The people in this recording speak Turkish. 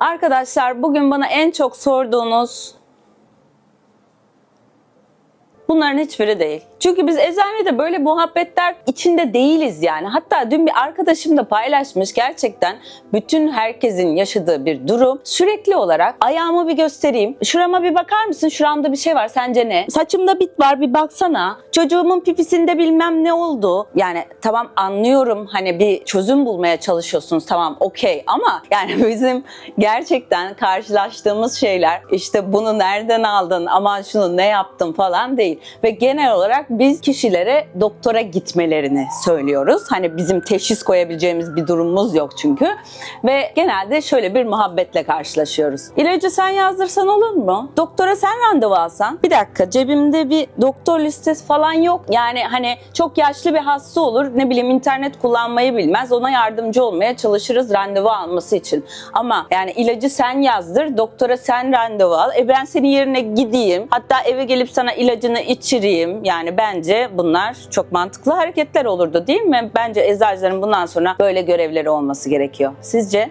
Arkadaşlar bugün bana en çok sorduğunuz Bunların hiçbiri değil. Çünkü biz eczanede böyle muhabbetler içinde değiliz yani. Hatta dün bir arkadaşım da paylaşmış gerçekten bütün herkesin yaşadığı bir durum. Sürekli olarak ayağımı bir göstereyim. Şurama bir bakar mısın? Şuramda bir şey var. Sence ne? Saçımda bit var bir baksana. Çocuğumun pipisinde bilmem ne oldu. Yani tamam anlıyorum hani bir çözüm bulmaya çalışıyorsunuz. Tamam okey ama yani bizim gerçekten karşılaştığımız şeyler işte bunu nereden aldın aman şunu ne yaptın falan değil. Ve genel olarak biz kişilere doktora gitmelerini söylüyoruz. Hani bizim teşhis koyabileceğimiz bir durumumuz yok çünkü. Ve genelde şöyle bir muhabbetle karşılaşıyoruz. İlacı sen yazdırsan olur mu? Doktora sen randevu alsan. Bir dakika cebimde bir doktor listesi falan yok. Yani hani çok yaşlı bir hasta olur. Ne bileyim internet kullanmayı bilmez. Ona yardımcı olmaya çalışırız randevu alması için. Ama yani ilacı sen yazdır. Doktora sen randevu al. E ben senin yerine gideyim. Hatta eve gelip sana ilacını içireyim. Yani bence bunlar çok mantıklı hareketler olurdu değil mi? Bence eczacıların bundan sonra böyle görevleri olması gerekiyor. Sizce?